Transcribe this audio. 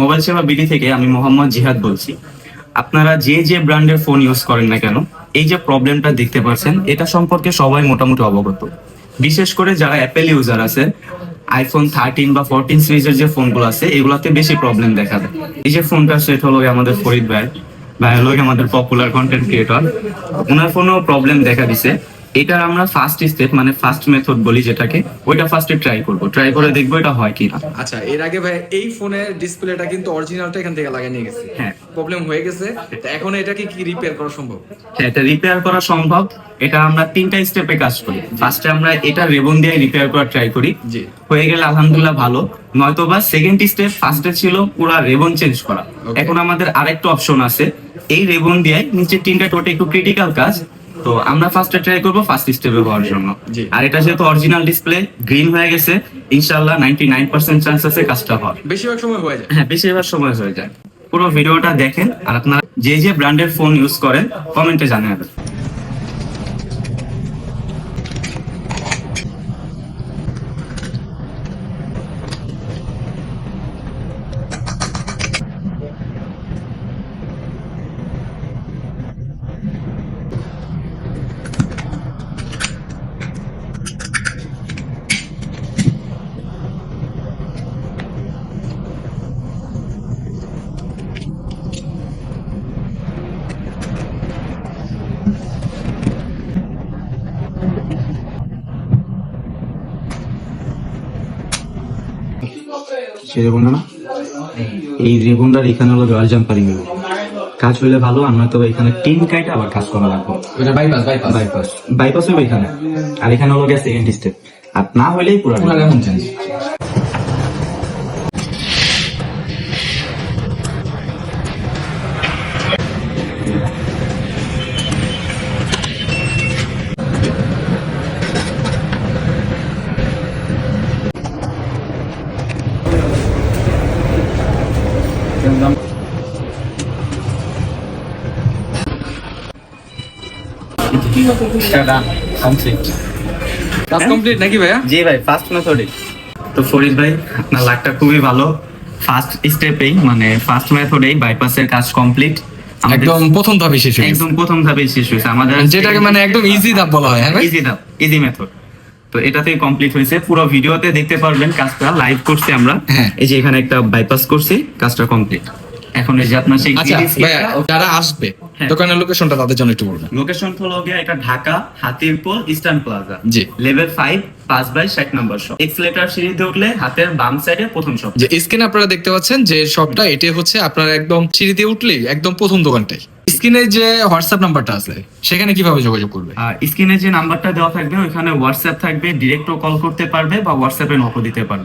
Mobile সেবা BD থেকে আমি মোহাম্মদ জিহাদ বলছি। আপনারা যে যে ব্র্যান্ডের ফোন ইউজ করেন না কেন, এই যে প্রবলেমটা দেখতে পাচ্ছেন, এটা সম্পর্কে সবাই মোটামুটি অবগত। বিশেষ করে যারা অ্যাপেল ইউজার আছে আইফোন থার্টিন বা ফোরটিন সিরিজের যে ফোনগুলো আছে, এগুলাতে বেশি প্রবলেম দেখা যায় এই যে ফোনটা সেট হলো আমাদের ফরিদ ভাই ভাই হলো আমাদের পপুলার কন্টেন্ট ক্রিয়েটর ওনার ফোনেও প্রবলেম দেখা দিছে। এটার আমরা ফার্স্ট স্টেপ মানে ফার্স্ট মেথড বলি যেটাকে ওইটা ফার্স্টে ট্রাই করব। ট্রাই করে দেখব এটা হয় কিনা। আচ্ছা এর আগে ভাই এই ফোনের ডিসপ্লেটা কিন্তু অরিজিনালটা এখান থেকে লাগিয়ে নিয়ে গেছে। হ্যাঁ। প্রবলেম হয়ে গেছে। তো এখন এটাকে কি রিপেয়ার করা সম্ভব? হ্যাঁ এটা রিপেয়ার করা সম্ভব। এটা আমরা তিনটা স্টেপে কাজ করি। ফার্স্টে আমরা এটা রেবন দিয়ে রিপেয়ার করা ট্রাই করি। জি। হয়ে গেলে আলহামদুলিল্লাহ ভালো। নয়তো বা সেকেন্ড স্টেপ ফার্স্টে ছিল পুরা রেবন চেঞ্জ করা। এখন আমাদের আরেকটা অপশন আছে। এই রেবন দিয়ে নিচের তিনটা টোটে একটু ক্রিটিক্যাল কাজ। তো আমরা ফার্স্টে ট্রাই করব ফার্স্ট স্টেপে হওয়ার জন্য। আর এটা যেহেতু অরিজিনাল ডিসপ্লে গ্রিন হয়ে গেছে ইনশাল্লাহ নাইনটি নাইন পার্সেন্ট চান্স আছে কাজটা হওয়ার বেশিরভাগ সময় হয়ে যায়। হ্যাঁ বেশিরভাগ সময় হয়ে যায়। পুরো ভিডিওটা দেখেন আর আপনারা যে যে ব্র্যান্ডের ফোন ইউজ করেন কমেন্টে জানাবেন। সে রেবনটা না? এই রেবনটার এখানে হলো রয়্যাল জাম্পারিং কাজ হইলে ভালো আর নয়তো এখানে টিন কাইটা আবার কাজ করা লাগবে। ওটা বাইপাস বাইপাস বাইপাস বাইপাস হবে এখানে। আর এখানে হলো গেছে সেকেন্ড স্টেপ আর না হইলেই পুরো পুরো কেমন চেঞ্জ কাজ কমপ্লিট নাকি ভাইয়া? জি ভাই ফার্স্ট মেথডে তো ফরিদ ভাই আপনার লাকটা খুবই ভালো। ফার্স্ট স্টেপেই মানে ফার্স্ট মেথডেই বাইপাসের কাজ কমপ্লিট একদম প্রথম ধাপে শেষ একদম প্রথম ধাপে শেষ হয়েছে। আমাদের যেটাকে মানে একদম ইজি ধাপ বলা হয় হ্যাঁ ইজি ধাপ ইজি মেথড তো এটাতেই কমপ্লিট হয়েছে। পুরো ভিডিওতে দেখতে পারবেন কাজটা। লাইভ করছি আমরা। হ্যাঁ। এই যে এখানে একটা বাইপাস করছি কাজটা কমপ্লিট এখন এই যে আপনার সেই আচ্ছা যারা আসবে হ্যাঁ। দোকানের লোকেশনটা তাদের জন্য একটু বলবেন। লোকেশন হলো গিয়ে এটা ঢাকা হাতিরপুল ইস্টার্ন প্লাজা জি। লেভেল ফাইভ পাঁচ বাই ষাট নম্বর শপ এক্সলেটার সিঁড়িতে উঠলে হাতের বাম সাইডে প্রথম শপ যে স্ক্রিনে আপনারা দেখতে পাচ্ছেন যে শপটা এটা হচ্ছে আপনার একদম সিঁড়িতে উঠলেই একদম প্রথম দোকানটাই। স্ক্রিনে যে হোয়াটসঅ্যাপ নাম্বারটা আছে, সেখানে কীভাবে যোগাযোগ করবে? স্ক্রিনে যে নাম্বারটা দেওয়া থাকবে ওখানে হোয়াটসঅ্যাপ থাকবে, ডিরেক্টও কল করতে পারবে বা হোয়াটসঅ্যাপে নকও দিতে পারবে।